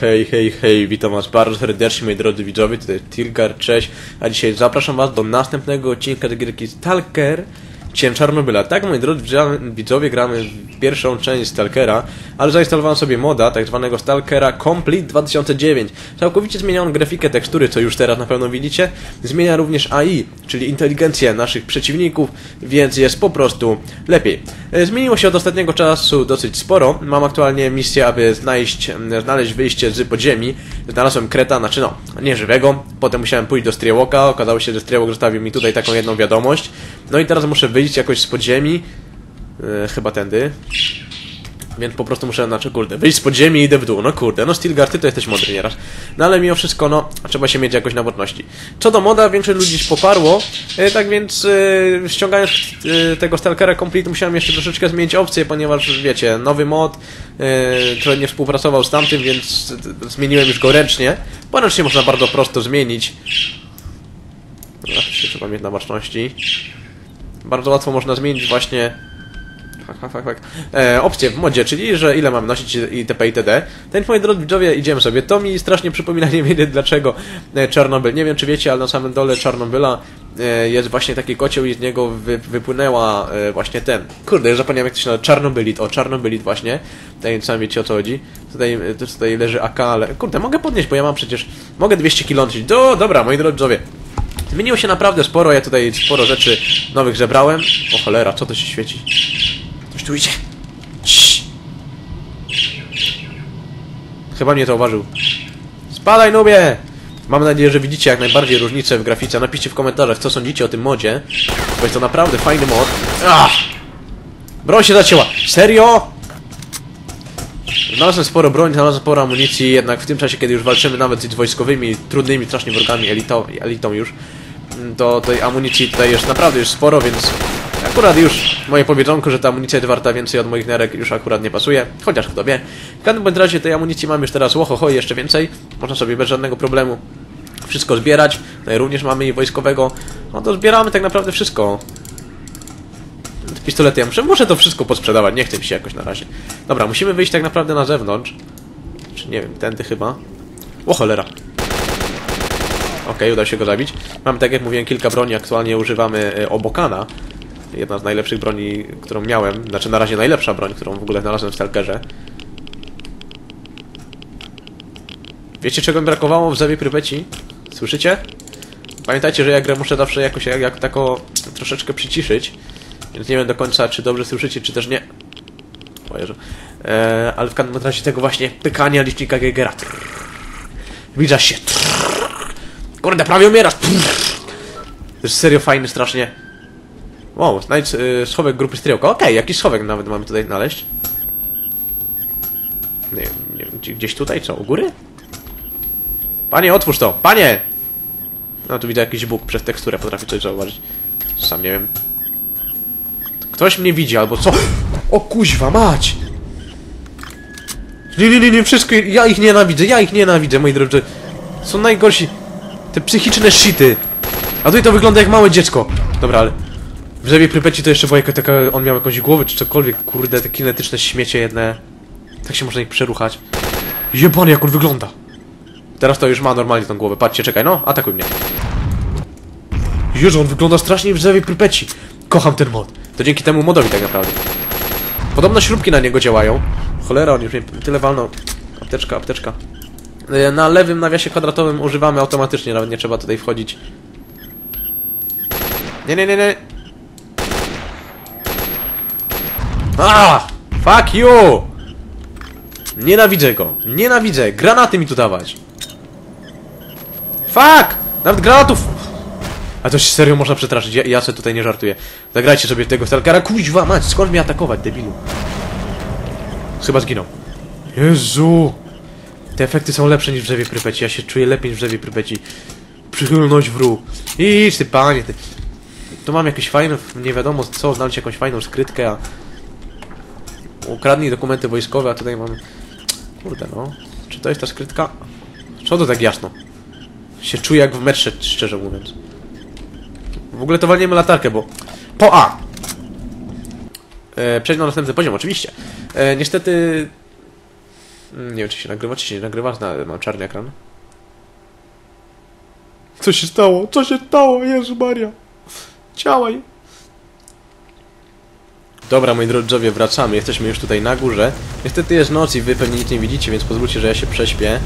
Hej, hej, hej, witam was bardzo serdecznie, moi drodzy widzowie, tutaj Tilgar, cześć, a dzisiaj zapraszam was do następnego odcinka tej gierki Stalker, Ciem Czarnobyla. Tak, moi drodzy widzowie, gramy w pierwszą część Stalkera, ale zainstalowałem sobie moda, tak zwanego Stalkera Complete 2009. Całkowicie zmienioną grafikę tekstury, co już teraz na pewno widzicie. Zmienia również AI, czyli inteligencję naszych przeciwników, więc jest po prostu lepiej. E, Zmieniło się od ostatniego czasu dosyć sporo. Mam aktualnie misję, aby znaleźć, znaleźć wyjście z podziemi. Znalazłem kreta, znaczy no, nie żywego. Potem musiałem pójść do Striełoka. Okazało się, że Striewok zostawił mi tutaj taką jedną wiadomość. No i teraz muszę wyjść jakoś z podziemi. E, chyba tędy. Więc po prostu muszę, znaczy kurde, wyjść z podziemi i idę w dół. No kurde, no Stilgar, ty to jesteś mądry nieraz. No ale mimo wszystko, no, trzeba się mieć jakoś na mocności. Co do moda, większość ludzi poparło, e, tak więc e, ściągając e, tego Stalkera Complete musiałem jeszcze troszeczkę zmienić opcję, ponieważ wiecie, nowy mod, e, który nie współpracował z tamtym, więc e, zmieniłem już go ręcznie. Bo ręcznie można bardzo prosto zmienić. Się trzeba mieć na baczności. Bardzo łatwo można zmienić właśnie Fak, fak, fak, fak. E, opcję w modzie, czyli że ile mam nosić itp. itd. Ten moi drodzy widzowie, idziemy sobie. To mi strasznie przypomina, nie wiem dlaczego, e, Czarnobyl. Nie wiem czy wiecie, ale na samym dole Czarnobyla e, jest właśnie taki kocioł i z niego wy, wypłynęła e, właśnie ten. Kurde, już zapomniałem jak to się nazywa. Czarnobylit. O, Czarnobylit właśnie. Tutaj sami wiecie o co chodzi. Tutaj, e, tutaj leży AK, ale kurde, mogę podnieść, bo ja mam przecież... Mogę 200 kg nosić. Do, dobra, moi drodzy widzowie. Zmieniło się naprawdę sporo, ja tutaj sporo rzeczy nowych zebrałem. O cholera, co to się świeci? Coś tu idzie. Cii. Chyba mnie zauważył. Spadaj, nubie! Mam nadzieję, że widzicie jak najbardziej różnicę w grafice. Napiszcie w komentarzach, co sądzicie o tym modzie. Bo jest to naprawdę fajny mod. Ach! Broń się zacięła! Serio? Znalazłem sporo broni, znalazłem sporo amunicji, jednak w tym czasie, kiedy już walczymy nawet z wojskowymi, trudnymi strasznie wrogami, elitą, elitą już, to tej amunicji tutaj jest naprawdę już sporo, więc akurat już moje powiedzonko, że ta amunicja jest warta więcej od moich nerek już akurat nie pasuje, chociaż kto wie. W każdym bądź razie tej amunicji mam już teraz łohoho jeszcze więcej, można sobie bez żadnego problemu wszystko zbierać, tutaj również mamy i wojskowego, no to zbieramy tak naprawdę wszystko. Pistolety, ja muszę, muszę to wszystko posprzedawać, nie chcę mi się jakoś na razie. Dobra, musimy wyjść tak naprawdę na zewnątrz. Czy nie wiem, tędy chyba. O cholera. Okej, udało się go zabić. Mamy, tak jak mówiłem, kilka broni. Aktualnie używamy e, Obokana. Jedna z najlepszych broni, którą miałem. Znaczy, na razie najlepsza broń, którą w ogóle znalazłem w Stalkerze. Wiecie, czego mi brakowało w Zewie Prypeci? Słyszycie? Pamiętajcie, że ja grę muszę zawsze jakoś jak, jak tako troszeczkę przyciszyć. Więc nie wiem do końca, czy dobrze słyszycie, czy też nie. O Jezu. Eee, ale w każdym razie tego właśnie pykania licznika Geigera. Widza się. Kurde, prawie umierasz. To jest serio fajny strasznie. Wow, znajdź y, schowek grupy Striełka. Okej, jakiś schowek nawet mamy tutaj znaleźć. Nie, nie gdzieś tutaj, co? U góry? Panie, otwórz to! Panie! No tu widzę jakiś bóg przez teksturę, potrafi coś zauważyć. Sam nie wiem. Ktoś mnie widzi, albo co? O kuźwa, mać! Nie, nie, nie, nie, wszystko, ja ich nienawidzę, ja ich nienawidzę, moi drodzy. Są najgorsi. Te psychiczne shity. A tutaj to wygląda jak małe dziecko. Dobra, ale... W Rzewie Prypeci to jeszcze była jaka, taka... On miał jakąś głowę czy cokolwiek, kurde, te kinetyczne śmiecie jedne. Tak się można ich przeruchać. Jebany, jak on wygląda. Teraz to już ma normalnie tą głowę. Patrzcie, czekaj, no, atakuj mnie. Jezu, on wygląda strasznie w Rzewie Prypeci. Kocham ten mod. To dzięki temu modowi tak naprawdę. Podobno śrubki na niego działają. Cholera, on już mnie tyle walnął. Apteczka, apteczka. E, Na lewym nawiasie kwadratowym używamy automatycznie, nawet nie trzeba tutaj wchodzić. Nie, nie, nie, nie. A! Fuck you! Nienawidzę go. Nienawidzę. Granaty mi tu dawać. Fuck! Nawet granatów... A to się serio można przestraszyć, ja, ja sobie tutaj nie żartuję. Zagrajcie sobie w tego stalkera. Kuźwa, mać, skąd mnie atakować, debilu? Chyba zginął. Jezu! Te efekty są lepsze niż w drzewie Prypeci. Ja się czuję lepiej niż w drzewie Prypeci. Przychylność wróg. Idź ty, panie, ty. Tu mam jakieś fajne, nie wiadomo co, znaleźć jakąś fajną skrytkę, a... Ukradnij dokumenty wojskowe, a tutaj mam... Kurde no. Czy to jest ta skrytka? Co to tak jasno? Się czuję jak w metrze, szczerze mówiąc. W ogóle to walniemy latarkę, bo... Po A! E, przejść na następny poziom, oczywiście. E, niestety... Nie wiem, czy się nagrywa, czy się nie nagrywa. Mam czarny ekran. Co się stało? Co się stało? Jezu Maria. Działaj. Dobra, moi drodzy, wracamy. Jesteśmy już tutaj na górze. Niestety jest noc i wy pewnie nic nie widzicie, więc pozwólcie, że ja się prześpię.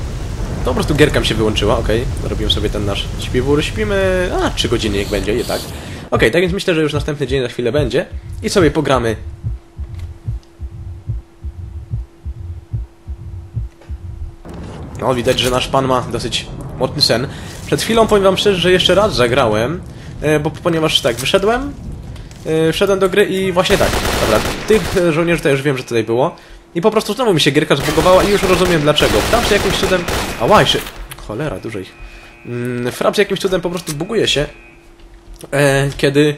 To po prostu gierka mi się wyłączyła, okej. Robimy sobie ten nasz śpiwór. Śpimy... A, 3 godziny niech będzie, i tak. Okej, tak więc myślę, że już następny dzień za chwilę będzie. I sobie pogramy. No, widać, że nasz pan ma dosyć mocny sen. Przed chwilą powiem wam szczerze, że jeszcze raz zagrałem, e, bo ponieważ tak, wyszedłem, e, wszedłem do gry i właśnie tak. Dobra, tych e, żołnierzy to już wiem, że tutaj było. I po prostu znowu mi się gierka zbugowała i już rozumiem dlaczego. Fraps jakimś cudem... Ała, jeszcze... Cholera, dużo ich. Mm, Fraps jakimś cudem po prostu buguje się, kiedy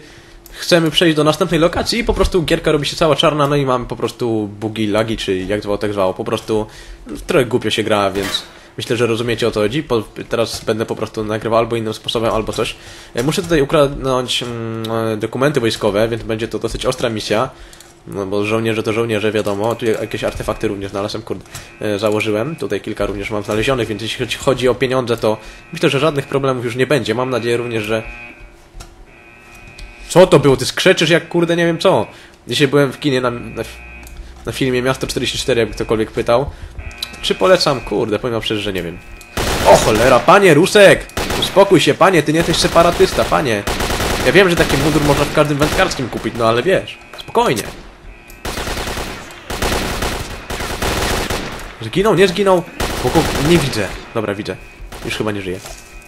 chcemy przejść do następnej lokacji i po prostu gierka robi się cała czarna, no i mamy po prostu bugi, lagi, czy jak zwało, tak zwało. Po prostu trochę głupio się gra, więc myślę, że rozumiecie o co chodzi. Po, teraz będę po prostu nagrywał albo innym sposobem, albo coś. E, Muszę tutaj ukradnąć mm, e, dokumenty wojskowe, więc będzie to dosyć ostra misja. No bo żołnierze to żołnierze, wiadomo. Tu jakieś artefakty również znalazłem, kurde, e, założyłem. Tutaj kilka również mam znalezionych, więc jeśli chodzi o pieniądze, to myślę, że żadnych problemów już nie będzie. Mam nadzieję również, że co to było? Ty skrzeczysz jak kurde nie wiem co. Dzisiaj byłem w kinie na, na, na filmie Miasto 44, jakby ktokolwiek pytał. Czy polecam? Kurde, powiem wam szczerze, że nie wiem. O cholera, panie Rusek! Uspokój się, panie, ty nie jesteś separatysta, panie. Ja wiem, że taki mundur można w każdym wędkarskim kupić, no ale wiesz, spokojnie. Zginął, nie zginął? Kogo? Nie widzę. Dobra, widzę. Już chyba nie żyje.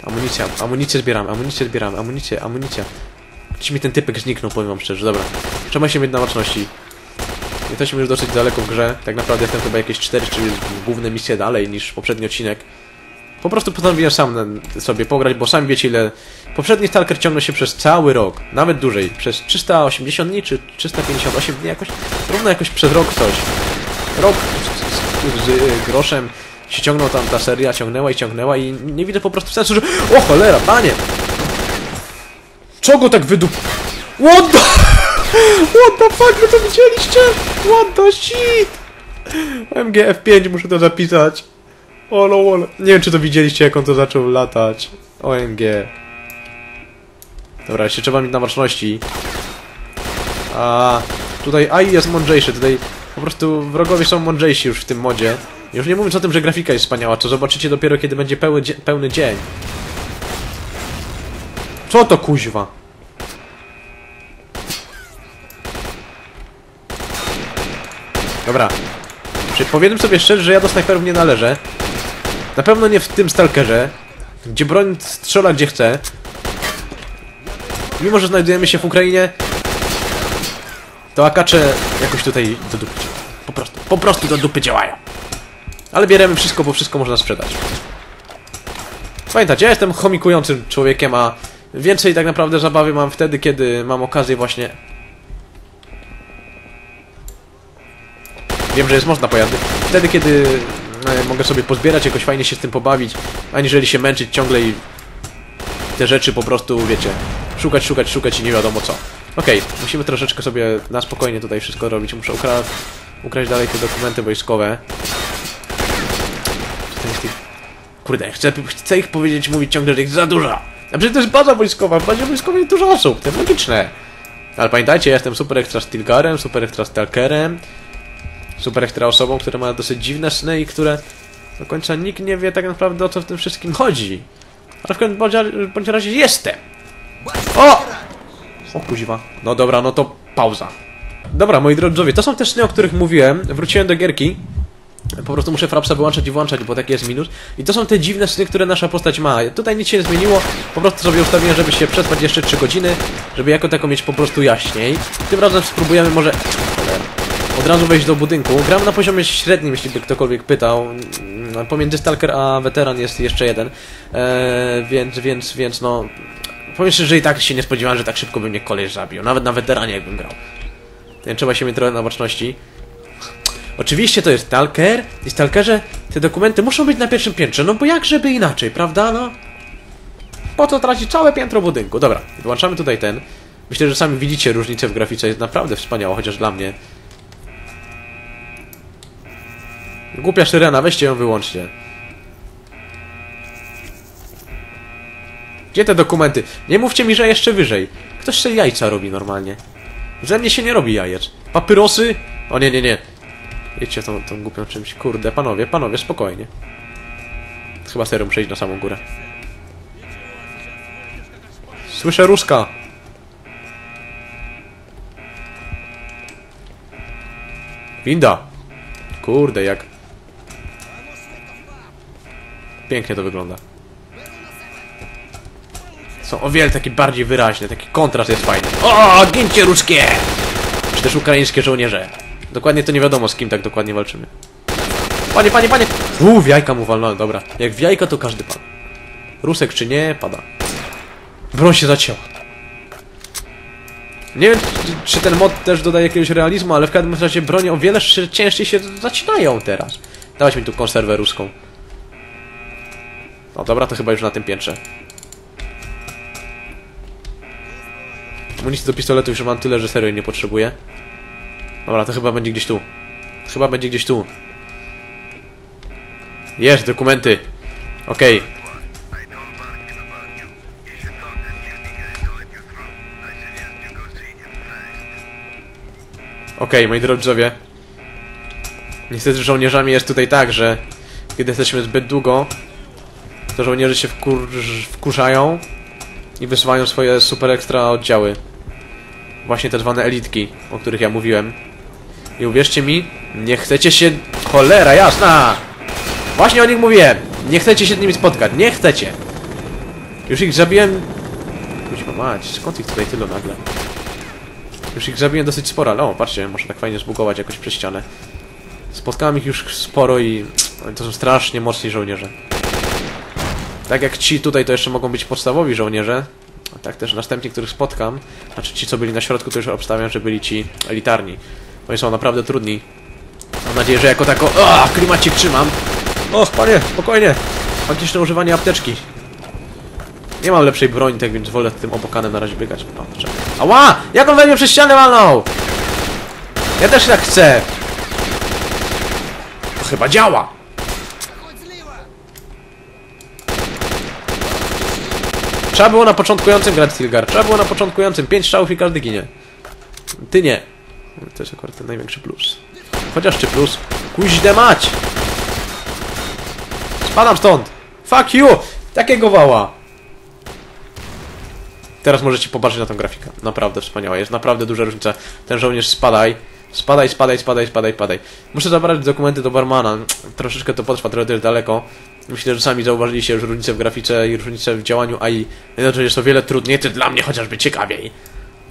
Amunicja, amunicję zbieramy, amunicję zbieramy, amunicję, amunicja. Gdzieś mi ten typek zniknął, powiem wam szczerze, dobra. Trzeba się mieć na baczności. Jesteśmy już dosyć daleko w grze. Tak naprawdę jestem chyba jakieś 4 czy główne misje dalej niż poprzedni odcinek. Po prostu postanowiłem sam sobie pograć, bo sami wiecie ile... Poprzedni Stalker ciągnął się przez cały rok, nawet dłużej. Przez 380 dni czy 358 dni jakoś? Równo jakoś przez rok coś. Rok z, z, z groszem się ciągnął tam ta seria, ciągnęła i ciągnęła i nie widzę po prostu sensu, że... O cholera, panie! Czego tak wydup... What the... What the fuck, wy to widzieliście? What the shit? MGF5, muszę to zapisać. Olo, olo. Nie wiem, czy to widzieliście, jak on to zaczął latać. OMG. Dobra, jeszcze trzeba mieć na baczności. A tutaj AI jest mądrzejszy, tutaj po prostu wrogowie są mądrzejsi już w tym modzie. Już nie mówiąc o tym, że grafika jest wspaniała, co zobaczycie dopiero kiedy będzie pełny, pełny dzień. Co to kuźwa? Dobra. Powiedzmy sobie szczerze, że ja do snajperów nie należę. Na pewno nie w tym stalkerze, gdzie broń strzela gdzie chce. Mimo, że znajdujemy się w Ukrainie, to akacze jakoś tutaj do dupy. Po prostu, po prostu do dupy działają. Ale bierzemy wszystko, bo wszystko można sprzedać. Pamiętajcie, ja jestem chomikującym człowiekiem, a więcej tak naprawdę zabawy mam wtedy, kiedy mam okazję właśnie... Wiem, że jest można pojazdy. Wtedy, kiedy e, mogę sobie pozbierać, jakoś fajnie się z tym pobawić, aniżeli się męczyć ciągle i te rzeczy po prostu, wiecie, szukać, szukać, szukać i nie wiadomo co. Okej, musimy troszeczkę sobie na spokojnie tutaj wszystko robić. Muszę ukra ukraść dalej te dokumenty wojskowe. Jest Kurde, chcę, chcę ich powiedzieć, mówić ciągle, że ich za dużo. A przecież to jest baza wojskowa, w bazie wojskowej jest dużo osób, to jest logiczne. Ale pamiętajcie, ja jestem super ekstra stilgarem, super ekstra stalkerem, super ekstra osobą, która ma dosyć dziwne sny i które do końca nikt nie wie tak naprawdę o co w tym wszystkim chodzi. Ale w każdym bądź, bądź razie jestem. O! O kuźwa. No dobra, no to pauza. Dobra, moi drodzy, to są te sny, o których mówiłem. Wróciłem do gierki. Po prostu muszę frapsa wyłączać i włączać, bo taki jest minus. I to są te dziwne sny, które nasza postać ma. Tutaj nic się nie zmieniło. Po prostu sobie ustawiłem, żeby się przespać jeszcze 3 godziny, żeby jako taką mieć po prostu jaśniej. Tym razem spróbujemy może... Od razu wejść do budynku. Gram na poziomie średnim, jeśli by ktokolwiek pytał. Mm, Pomiędzy Stalker a Weteran jest jeszcze jeden. Eee, więc, więc, więc no... Powiem szczerze, że i tak się nie spodziewałem, że tak szybko by mnie koleś zabił. Nawet na Weteranie jakbym grał. Trzeba się mieć trochę na baczności. Oczywiście to jest Stalker i Stalkerze te dokumenty muszą być na pierwszym piętrze, no bo jak żeby inaczej, prawda, no? Po co tracić całe piętro budynku? Dobra, wyłączamy tutaj ten. Myślę, że sami widzicie różnicę w grafice, jest naprawdę wspaniała, chociaż dla mnie. Głupia syrena, weźcie ją wyłączcie. Gdzie te dokumenty? Nie mówcie mi, że jeszcze wyżej. Ktoś sobie jajca robi normalnie. Ze mnie się nie robi jajec. Papyrosy? O nie, nie, nie. Jedźcie tą, tą głupią czymś. Kurde, panowie, panowie, spokojnie. Chyba serio muszę iść na samą górę. Słyszę Ruska. Winda. Kurde, jak... Pięknie to wygląda. Są o wiele takie bardziej wyraźne, taki kontrast jest fajny. O, gincie ruskie! Czy też ukraińskie żołnierze. Dokładnie to nie wiadomo, z kim tak dokładnie walczymy. Panie, panie, panie! Uuu, w jajka mu walnąłem, dobra. Jak w jajka, to każdy pan. Rusek czy nie, pada. Broń się zacięła. Nie wiem, czy ten mod też dodaje jakiegoś realizmu, ale w każdym razie bronie o wiele ciężciej się zacinają teraz. Dawać mi tu konserwę ruską. No dobra, to chyba już na tym piętrze. Amunicji do pistoletu już mam tyle, że serio nie potrzebuję. Dobra, to chyba będzie gdzieś tu. Chyba będzie gdzieś tu. Jest, dokumenty. Okej. Okej, moi drodzy. Niestety żołnierzami jest tutaj tak, że kiedy jesteśmy zbyt długo, to żołnierze się wkur wkurzają i wysuwają swoje super ekstra oddziały. Właśnie te zwane elitki, o których ja mówiłem. I uwierzcie mi, nie chcecie się... Cholera jasna! Właśnie o nich mówiłem! Nie chcecie się z nimi spotkać, nie chcecie! Już ich zabiłem... Kuźma mać, skąd ich tutaj tyle nagle? Już ich zabiłem dosyć sporo, ale o, patrzcie, można tak fajnie zbugować jakoś przez ścianę. Spotkałem ich już sporo i... To są strasznie mocni żołnierze. Tak jak ci tutaj to jeszcze mogą być podstawowi żołnierze, a tak też następni, których spotkam, znaczy ci, co byli na środku, to już obstawiam, że byli ci elitarni. Oni są naprawdę trudni. Mam nadzieję, że jako tako... O, klimacik trzymam! O, panie, spokojnie! Magiczne używanie apteczki. Nie mam lepszej broni, tak więc wolę tym opokanem na razie biegać. O. Ała! Jak on we mnie przez ścianę walnął? Ja też tak chcę! To chyba działa! Trzeba było na początkującym grać Stilgar. Trzeba było na początkującym. Pięć strzałów i każdy ginie. Ty nie. To jest akurat ten największy plus. Chociaż czy plus? Kuźde mać! Spadam stąd! Fuck you! Takiego wała! Teraz możecie popatrzeć na tą grafikę. Naprawdę wspaniała. Jest naprawdę duża różnica. Ten żołnierz spadaj. Spadaj, spadaj, spadaj, spadaj, spadaj. Muszę zabrać dokumenty do barmana. Troszeczkę to potrwa, trochę daleko. Myślę, że sami zauważyliście już różnicę w grafice i różnicę w działaniu AI. Jednakże jest o wiele trudniej, to dla mnie chociażby ciekawiej.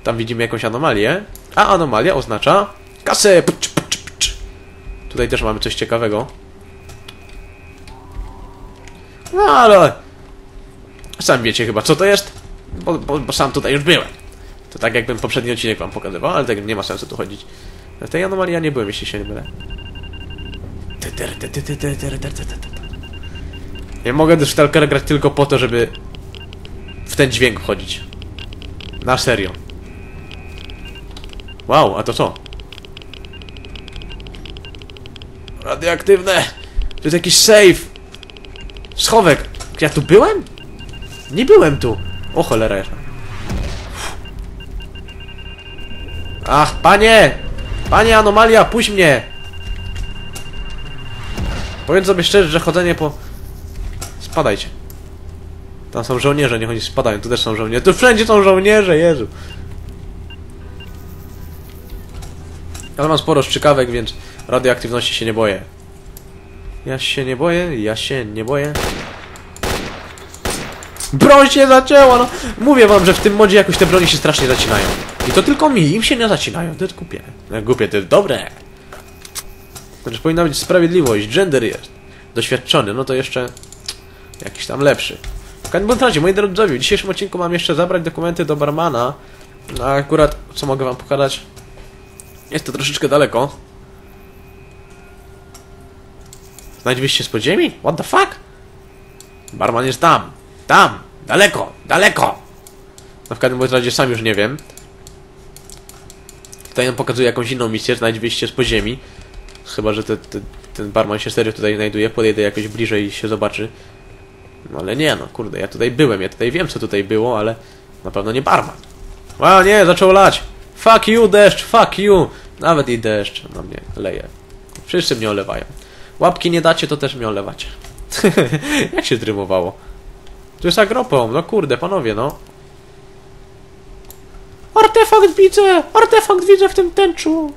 Tam widzimy jakąś anomalię. A anomalia oznacza kasę. Pcz, pcz, pcz. Tutaj też mamy coś ciekawego. No ale... Sam wiecie chyba co to jest? Bo, bo, bo sam tutaj już byłem. To tak jakbym poprzedni odcinek wam pokazywał, ale tak nie ma sensu tu chodzić. W tej anomalii ja nie byłem, jeśli się nie mylę. Ja mogę do Stalkera grać tylko po to, żeby w ten dźwięk wchodzić. Na serio. Wow, a to co? Radioaktywne! To jest jakiś save! Schowek! Ja tu byłem? Nie byłem tu! O cholera jasna. Ach, panie! Panie anomalia, puść mnie! Powiem sobie szczerze, że chodzenie po... Spadajcie. Tam są żołnierze, niech oni spadają. Tu też są żołnierze. Tu wszędzie są żołnierze, Jezu. Ale mam sporo szczykawek, więc radioaktywności się nie boję. Ja się nie boję, ja się nie boję. Broń się zacięła, no! Mówię wam, że w tym modzie jakoś te broni się strasznie zacinają. I to tylko mi, im się nie zacinają, to jest głupie. No, głupie, to jest dobre. Chociaż powinna być sprawiedliwość, gender jest. Doświadczony, no to jeszcze jakiś tam lepszy. W każdym razie, moi drodzy w dzisiejszym odcinku mam jeszcze zabrać dokumenty do barmana. A akurat, co mogę wam pokazać? Jest to troszeczkę daleko. Znajdź z podziemi? What the fuck? Barman jest tam. Tam! Daleko! Daleko! No w każdym razie sam już nie wiem. Tutaj nam pokazuje jakąś inną misję, znajdź wyjście z podziemi. Chyba, że te, te ten barman się serio tutaj znajduje, podejdę jakoś bliżej i się zobaczy. No ale nie no, kurde, ja tutaj byłem, ja tutaj wiem co tutaj było, ale na pewno nie barman. A nie, zaczął lać! Fuck you deszcz, fuck you! Nawet i deszcz na mnie leje. Wszyscy mnie olewają. Łapki nie dacie, to też mnie olewacie. Jak się trymowało? Tu jest agropom, no kurde, panowie, no. Artefakt widzę! Artefakt widzę w tym tęczu!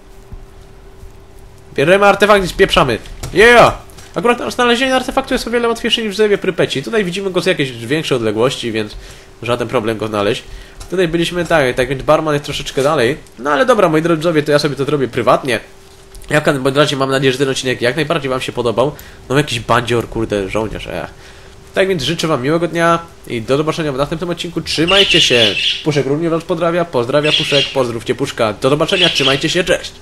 Bierzemy artefakt i spieprzamy. Yeah! Akurat znalezienie artefaktu jest o wiele łatwiejsze niż w Zewie Prypeci. Tutaj widzimy go z jakiejś większej odległości, więc żaden problem go znaleźć. Tutaj byliśmy tak, tak więc barman jest troszeczkę dalej. No ale dobra, moi drodzy to ja sobie to zrobię prywatnie. Ja w każdym razie mam nadzieję, że ten odcinek jak najbardziej wam się podobał. No jakiś bandzior, kurde, żołnierz, ech. Tak więc życzę wam miłego dnia i do zobaczenia w następnym odcinku. Trzymajcie się! Puszek również was pozdrawia, pozdrawia Puszek, pozdrówcie Puszka. Do zobaczenia, trzymajcie się, cześć!